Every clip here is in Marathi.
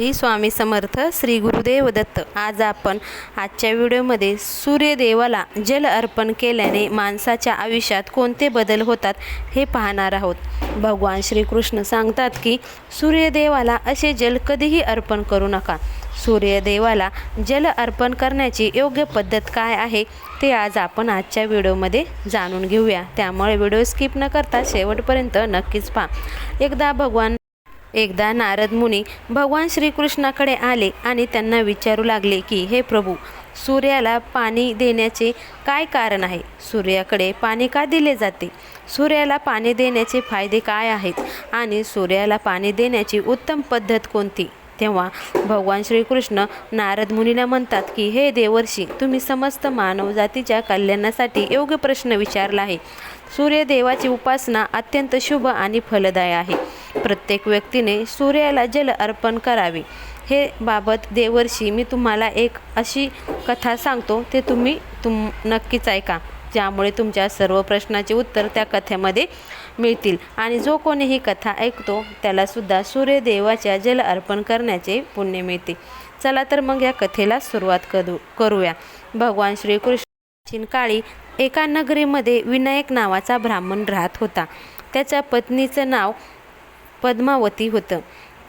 श्री स्वामी समर्थ श्री गुरुदेव दत्त. आज आपण आजच्या व्हिडिओमध्ये सूर्यदेवाला जल अर्पण केल्याने माणसाच्या आयुष्यात कोणते बदल होतात हे पाहणार आहोत. भगवान श्रीकृष्ण सांगतात की सूर्यदेवाला असे जल कधीही अर्पण करू नका. सूर्यदेवाला जल अर्पण करण्याची योग्य पद्धत काय आहे ते आज आपण आजच्या व्हिडिओमध्ये जाणून घेऊया. त्यामुळे व्हिडिओ स्किप न करता शेवटपर्यंत नक्कीच पहा. एकदा भगवान एकदा नारद मुनी भगवान श्रीकृष्णाकडे आले आणि त्यांना विचारू लागले की हे प्रभू सूर्याला पाणी देण्याचे काय कारण आहे? सूर्याकडे पाणी का दिले जाते? सूर्याला पाणी देण्याचे फायदे काय आहेत? आणि सूर्याला पाणी देण्याची उत्तम पद्धत कोणती? तेव्हा भगवान श्रीकृष्ण नारद मुनीला म्हणतात की हे देवर्षी तुम्ही समस्त मानवजातीच्या कल्याणासाठी योग्य प्रश्न विचारला आहे. सूर्यदेवाची उपासना अत्यंत शुभ आणि फलदाय आहे. प्रत्येक व्यक्तीने सूर्याला जल अर्पण करावे. हे बाबत देवर्षी मी तुम्हाला एक अशी कथा सांगतो ते तुम्ही तुम नक्कीच ऐका. ज्यामुळे तुमच्या सर्व प्रश्नाचे उत्तर त्या कथेमध्ये मिळतील. आणि जो कोणी ही कथा ऐकतो त्यालासुद्धा सूर्यदेवाच्या जल अर्पण करण्याचे पुण्य मिळते. चला तर मग या कथेला सुरुवात करू करूया. भगवान श्रीकृष्ण प्राचीन काळी एका नगरीमध्ये विनायक नावाचा ब्राह्मण राहत होता. त्याच्या पत्नीचं नाव पद्मावती होतं.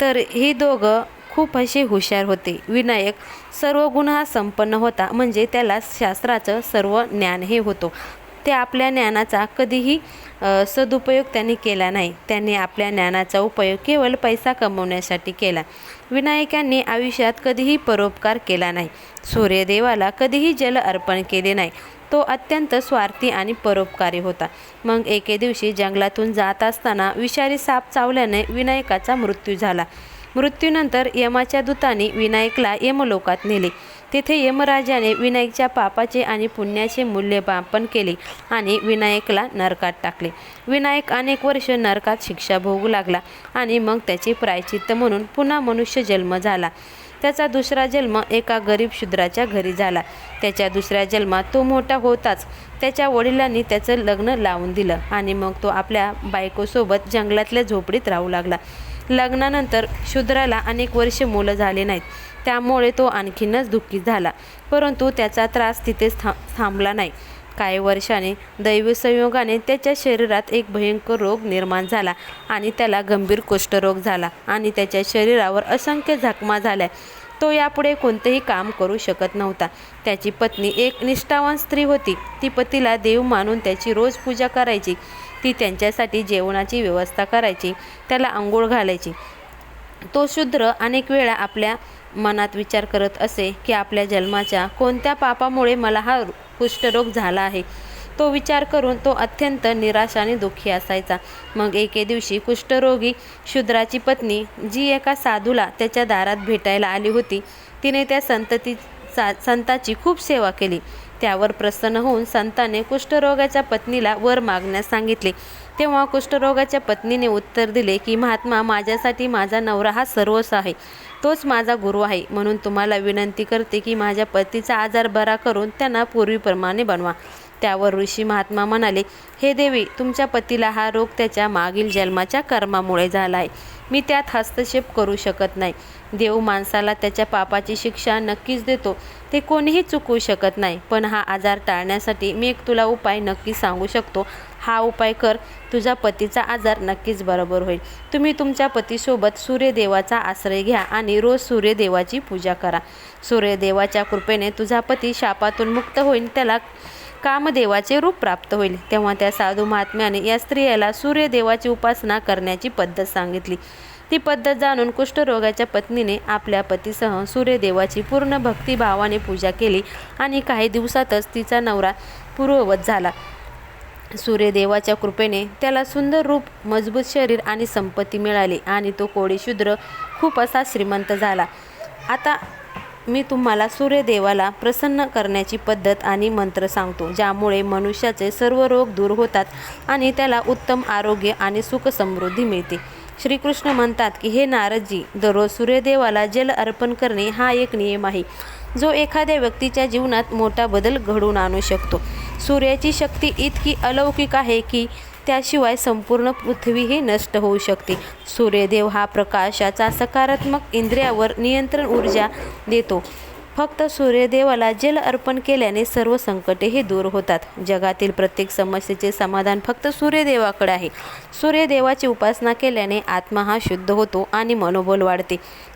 तर हे दोघं खूप असे हुशार होते. विनायक सर्व गुन्हा संपन्न होता म्हणजे त्याला शास्त्राचं सर्व ज्ञान हे होतो. ते आपल्या ज्ञानाचा कधीही सदुपयोग त्यांनी केला नाही. त्यांनी आपल्या ज्ञानाचा उपयोग केवळ पैसा कमवण्यासाठी केला. विनायकांनी आयुष्यात कधीही परोपकार केला नाही. सूर्यदेवाला कधीही जल अर्पण केले नाही. तो अत्यंत स्वार्थी आणि परोपकारी होता. मग एके दिवशी जंगलातून जात असताना विषारी साप चावल्याने विनायकाचा मृत्यू झाला. मृत्यूनंतर यमाच्या दूताने विनायकला यमलोकात नेले. तेथे यमराजाने विनायकच्या पापाचे आणि पुण्याचे मूल्यमापन केले आणि विनायकला नरकात टाकले. विनायक अनेक वर्ष नरकात शिक्षा भोगू लागला आणि मग त्याचे प्रायचित्त म्हणून पुन्हा मनुष्य जन्म झाला. त्याचा दुसरा जन्म एका गरीब शूद्राच्या घरी झाला. त्याच्या दुसऱ्या जन्मात तो मोठा होताच. त्याच्या वडिलांनी त्याचं लग्न लावून दिलं आणि मग तो आपल्या बायकोसोबत जंगलातल्या झोपडीत राहू लागला. लग्नानंतर शूद्राला अनेक वर्षे मुलं झाले नाहीत. त्यामुळे तो आणखीनच दुःखी झाला. परंतु त्याचा त्रास तिथेच था थांबला नाही. काही वर्षाने दैवी संयोगाने त्याच्या शरीरात एक भयंकर रोग निर्माण झाला आणि त्याला गंभीर कुष्ठरोग झाला आणि त्याच्या शरीरावर असंख्य झाकमा झाल्या. तो यापुढे कोणतेही काम करू शकत नव्हता. त्याची पत्नी एक निष्ठावान स्त्री होती. ती पतीला देव मानून त्याची रोज पूजा करायची. ती त्यांच्यासाठी जेवणाची व्यवस्था करायची. त्याला आंघोळ घालायची. तो शूद्र अनेक वेळा आपल्या मनात विचार करत असे की आपल्या जन्माच्या कोणत्या पापामुळे मला हा कुष्ठरोग झाला आहे? तो विचार करून तो अत्यंत निराश आणि दुःखी असायचा. मग एके दिवशी कुष्ठरोगी शूद्राची पत्नी जी एका साधूला त्याच्या दारात भेटायला आली होती तिने त्या संतती सा संताची खूप सेवा केली. त्यावर प्रसन्न होऊन संताने कुष्ठरोगाच्या पत्नीला वर मागण्यास सांगितले. तेव्हा कुष्ठरोगाच्या पत्नीने उत्तर दिले की महात्मा माझ्यासाठी माझा नवरा हा सर्वस्व आहे. तोच माझा गुरु आहे म्हणून तुम्हाला विनंती करते की माझ्या पतीचा आजार बरा करून त्यांना पूर्वीप्रमाणे बनवा. त्यावर ऋषी महात्मा म्हणाले हे देवी तुमच्या पतीला हा रोग त्याच्या मागील जन्माच्या कर्मामुळे झाला आहे मी त्यात हस्तक्षेप करू शकत नाही. देव माणसाला त्याच्या पापाची शिक्षा नक्कीच देतो. ते कोणीही चुकवू शकत नाही. पण हा आजार टाळण्यासाठी मी एक तुला उपाय नक्की सांगू शकतो. हा उपाय कर. तुझ्या पतीचा आजार नक्कीच बरोबर होईल. तुम्ही तुमच्या पतीसोबत सूर्यदेवाचा आश्रय घ्या आणि रोज सूर्यदेवाची पूजा करा. सूर्यदेवाच्या कृपेने तुझा पती शापातून मुक्त होईल त्याला कामदेवाचे रूप प्राप्त होईल. तेव्हा त्या साधू महात्म्याने या स्त्रियाला सूर्यदेवाची उपासना करण्याची पद्धत सांगितली. ती पद्धत जाणून कुष्ठरोगाच्या पत्नीने आपल्या पतीसह सूर्यदेवाची पूर्ण भक्तिभावाने पूजा केली आणि काही दिवसातच तिचा नवरा पूर्ववत झाला. सूर्यदेवाच्या कृपेने त्याला सुंदर रूप मजबूत शरीर आणि संपत्ती मिळाली आणि तो कोळीशूद्र खूप असा श्रीमंत झाला. आता मी तुम्हाला सूर्यदेवाला प्रसन्न करण्याची पद्धत आणि मंत्र सांगतो ज्यामुळे मनुष्याचे सर्व रोग दूर होतात आणि त्याला उत्तम आरोग्य आणि सुख समृद्धी मिळते. श्रीकृष्ण म्हणतात की हे नारदजी दररोज सूर्यदेवाला जल अर्पण करणे हा एक नियम आहे जो एखाद्या व्यक्तीच्या जीवनात मोठा बदल घडवून आणू शकतो. सूर्याची शक्ती इतकी अलौकिक आहे की त्याशिवाय संपूर्ण पृथ्वीही नष्ट होऊ शकते. सूर्यदेव हा प्रकाशाचा सकारात्मक इंद्रियावर नियंत्रण ऊर्जा देतो. फक्त सूर्यदेवाला जल अर्पण केल्याने सर्व संकटे हे दूर होतात. जगातील प्रत्येक समस्येचे समाधान फक्त सूर्यदेवाकडे आहे. सूर्यदेवाची उपासना केल्याने आत्मा हा शुद्ध होतो आणि मनोबल वाढते.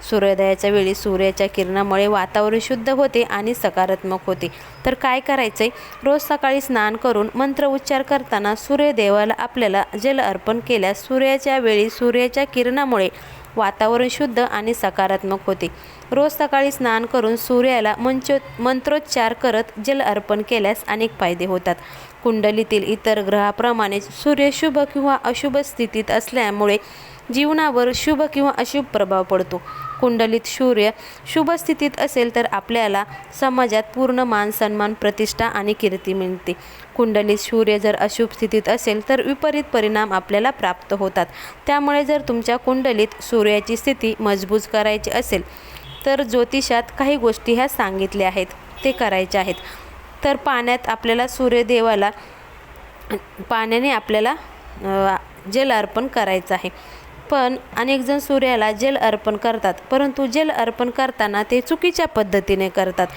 सूर्योदयाच्या वेळी सूर्याच्या किरणामुळे वातावरण शुद्ध होते आणि सकारात्मक होते. तर काय करायचंय? रोज सकाळी स्नान करून मंत्र उच्चार करताना सूर्यदेवाला आपल्याला जल अर्पण केल्यास सूर्याच्या वेळी सूर्याच्या किरणामुळे वातावरण शुद्ध आणि सकारात्मक होते. रोज सकाळी स्नान करून सूर्याला मंचो मंत्रोच्चार करत जल अर्पण केल्यास अनेक फायदे होतात. कुंडलीतील इतर ग्रहाप्रमाणे सूर्य शुभ किंवा अशुभ स्थितीत असल्यामुळे जीवनावर शुभ किंवा अशुभ प्रभाव पडतो. कुंडलीत सूर्य शुभ स्थितीत असेल तर आपल्याला समाजात पूर्ण मान सन्मान प्रतिष्ठा आणि कीर्ती मिळते. कुंडलीत सूर्य जर अशुभ स्थितीत असेल तर विपरीत परिणाम आपल्याला प्राप्त होतात. त्यामुळे जर तुमच्या कुंडलीत सूर्याची स्थिती मजबूत करायची असेल तर ज्योतिषात काही गोष्टी ह्या सांगितल्या आहेत. ते करायच्या आहेत. तर पाण्यात आपल्याला सूर्यदेवाला पाण्याने आपल्याला जल अर्पण करायचं आहे. पण अनेकजण सूर्याला जल अर्पण करतात. परंतु जल अर्पण करताना ते चुकीच्या पद्धतीने करतात.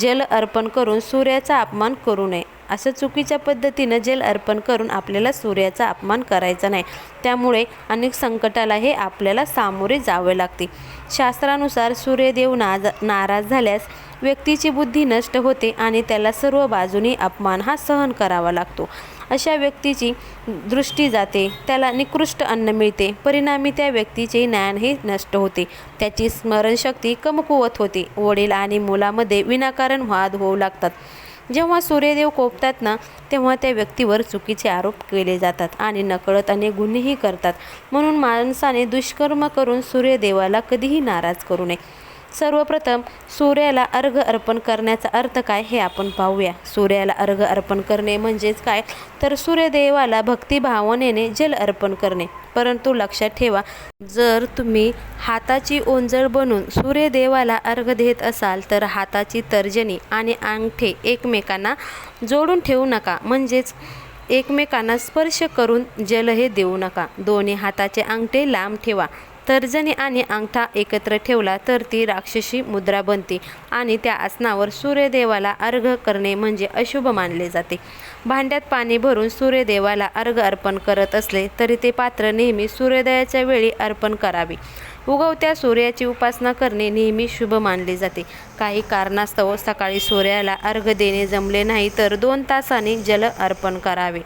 जल अर्पण करून सूर्याचा अपमान करू नये. असं चुकीच्या पद्धतीनं जल अर्पण करून आपल्याला सूर्याचा अपमान करायचा नाही. त्यामुळे अनेक संकटाला हे आपल्याला सामोरे जावे लागते. शास्त्रानुसार सूर्यदेव नाज नाराज झाल्यास व्यक्तीची बुद्धी नष्ट होते आणि त्याला सर्व बाजूनी अपमान हा सहन करावा लागतो. अशा व्यक्तीची दृष्टी जाते. त्याला निकृष्ट अन्न मिळते. परिणामी त्या व्यक्तीचे ज्ञान हे नष्ट होते. त्याची स्मरणशक्ती कमकुवत होते. वडील आणि मुलामध्ये विनाकारण वाद होऊ लागतात. जेव्हा सूर्यदेव कोपतात ना तेव्हा त्या व्यक्तीवर चुकीचे आरोप केले जातात आणि नकळत अनेक गुन्हेही करतात. म्हणून माणसाने दुष्कर्म करून सूर्यदेवाला कधीही नाराज करू नये. सर्वप्रथम सूर्याला अर्घ अर्पण करण्याचा अर्थ काय हे आपण पाहूया. सूर्याला अर्घ अर्पण करणे म्हणजेच काय? तर सूर्यदेवाला भक्तिभावनेने जल अर्पण करणे. परंतु लक्षात ठेवा जर तुम्ही हाताची ओंजळ बनून सूर्यदेवाला अर्घ देत असाल तर हाताची तर्जनी आणि अंगठे एकमेकांना जोडून ठेवू नका. म्हणजेच एकमेकांना स्पर्श करून जल हे देऊ नका. दोन्ही हाताचे अंगठे लांब ठेवा. तर्जनी आणि अंगठा एकत्र ठेवला तर ती राक्षसी मुद्रा बनते आणि त्या आसनावर सूर्यदेवाला अर्घ करणे म्हणजे अशुभ मानले जाते. भांड्यात पाणी भरून सूर्यदेवाला अर्घ अर्पण करत असले तरी ते पात्र नेहमी सूर्योदयाच्या वेळी अर्पण करावे. उगवत्या सूर्याची उपासना करणे नेहमी शुभ मानले जाते. काही कारणास्तव सकाळी सूर्याला अर्घ देणे जमले नाही तर दोन तासाने जल अर्पण करावे.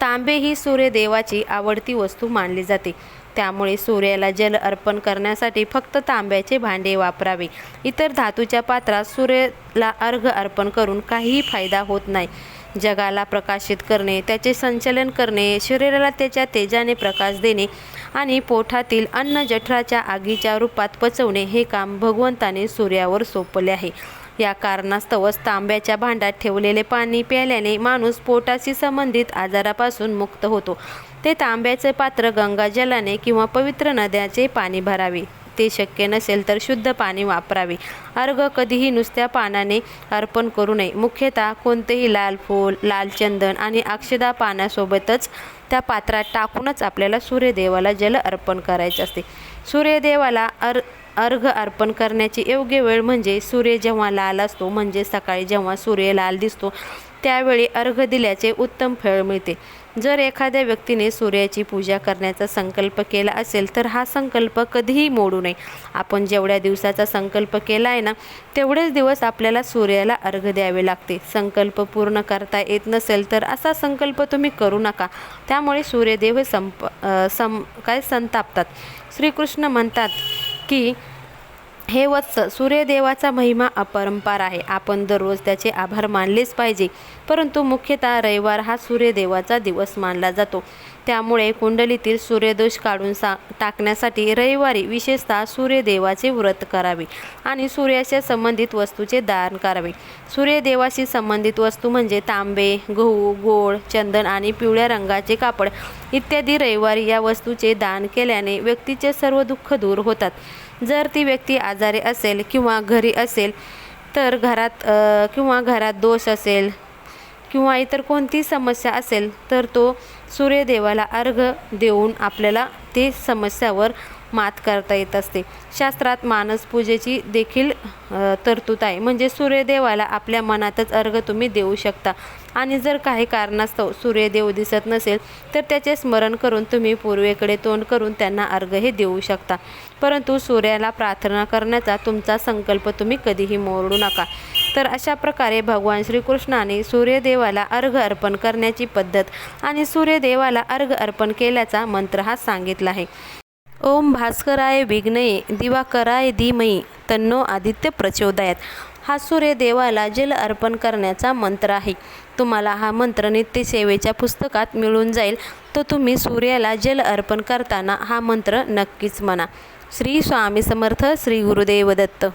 तांबे ही सूर्यदेवाची आवडती वस्तू मानली जाते. त्यामुळे सूर्याला जल अर्पण करण्यासाठी फक्त तांब्याचे भांडे वापरावे. इतर धातूच्या पात्रात सूर्याला अर्घ अर्पण करून काहीही फायदा होत नाही. जगाला प्रकाशित करणे त्याचे संचलन करणे शरीराला त्याच्या तेजाने प्रकाश देणे आणि पोटातील अन्न जठराच्या आगीच्या रूपात पचवणे हे काम भगवंताने सूर्यावर सोपले आहे. या कारणास्तवच तांब्याच्या भांड्यात ठेवलेले पाणी प्यायल्याने माणूस पोटाशी संबंधित आजारापासून मुक्त होतो. ते तांब्याचे पात्र गंगाजलाने किंवा पवित्र नद्याचे पाणी भरावे. ते शक्य नसेल तर शुद्ध पाणी वापरावे. अर्घ कधीही नुसत्या पानाने अर्पण करू नये. मुख्यतः कोणतेही लाल फूल लाल चंदन आणि अक्षदा पाण्यासोबतच त्या पात्रात टाकूनच आपल्याला सूर्यदेवाला जल अर्पण करायचे असते. सूर्यदेवाला अर अर्घ अर्पण करण्याची योग्य वेळ म्हणजे सूर्य जेव्हा लाल असतो म्हणजे सकाळी जेव्हा सूर्य लाल दिसतो त्यावेळी अर्घ दिल्याचे उत्तम फळ मिळते. जर एखाद्या व्यक्तीने सूर्याची पूजा करण्याचा संकल्प केला असेल तर हा संकल्प कधीही मोडू नये. आपण जेवढ्या दिवसाचा संकल्प केला आहे ना तेवढेच दिवस आपल्याला सूर्याला अर्घ द्यावे लागते. संकल्प पूर्ण करता येत नसेल तर असा संकल्प तुम्ही करू नका. त्यामुळे सूर्यदेव संप सम काय संतापतात. श्रीकृष्ण म्हणतात की हे वत्स सूर्यदेवाचा महिमा अपरंपार आहे. आपण दररोज त्याचे आभार मानलेच पाहिजे. परंतु मुख्यतः रविवार हा सूर्यदेवाचा दिवस मानला जातो. त्यामुळे कुंडलीतील सूर्यदोष काढून सा टाकण्यासाठी रविवारी विशेषतः सूर्यदेवाचे व्रत करावे आणि सूर्याच्या संबंधित वस्तूचे दान करावे. सूर्यदेवाशी संबंधित वस्तू म्हणजे तांबे गहू गोळ चंदन आणि पिवळ्या रंगाचे कापड इत्यादी रविवारी या वस्तूचे दान केल्याने व्यक्तीचे सर्व दुःख दूर होतात. जर ती व्यक्ती आजारी असेल किंवा घरी असेल तर घरात किंवा घरात दोष असेल किंवा इतर कोणती समस्या असेल तर तो सूर्यदेवाला अर्घ देऊन आपल्याला ते समस्यावर मात करता येत असते. शास्त्रात मानस पूजेची देखील तरतूद आहे. म्हणजे सूर्यदेवाला आपल्या मनातच अर्घ तुम्ही देऊ शकता. आणि जर काही कारणास्तव सूर्यदेव दिसत नसेल तर त्याचे स्मरण करून तुम्ही पूर्वेकडे तोंड करून त्यांना अर्घ हे देऊ शकता. परंतु सूर्याला प्रार्थना करण्याचा तुमचा संकल्प तुम्ही कधीही मोडू नका. तर अशा प्रकारे भगवान श्रीकृष्णाने सूर्यदेवाला अर्घ अर्पण करण्याची पद्धत आणि सूर्यदेवाला अर्घ अर्पण केल्याचा मंत्र हा सांगितला आहे. ओम भास्कराय विघ्नये दिवाकराय धीमयी तन्नो आदित्य प्रचोदयात. हा सूर्यदेवाला जल अर्पण करण्याचा मंत्र आहे. तुम्हाला हा मंत्र नित्यसेवेच्या पुस्तकात मिळून जाईल. तो तुम्ही सूर्याला जल अर्पण करताना हा मंत्र नक्कीच म्हणा. श्री स्वामी समर्थ श्री गुरुदेव दत्त.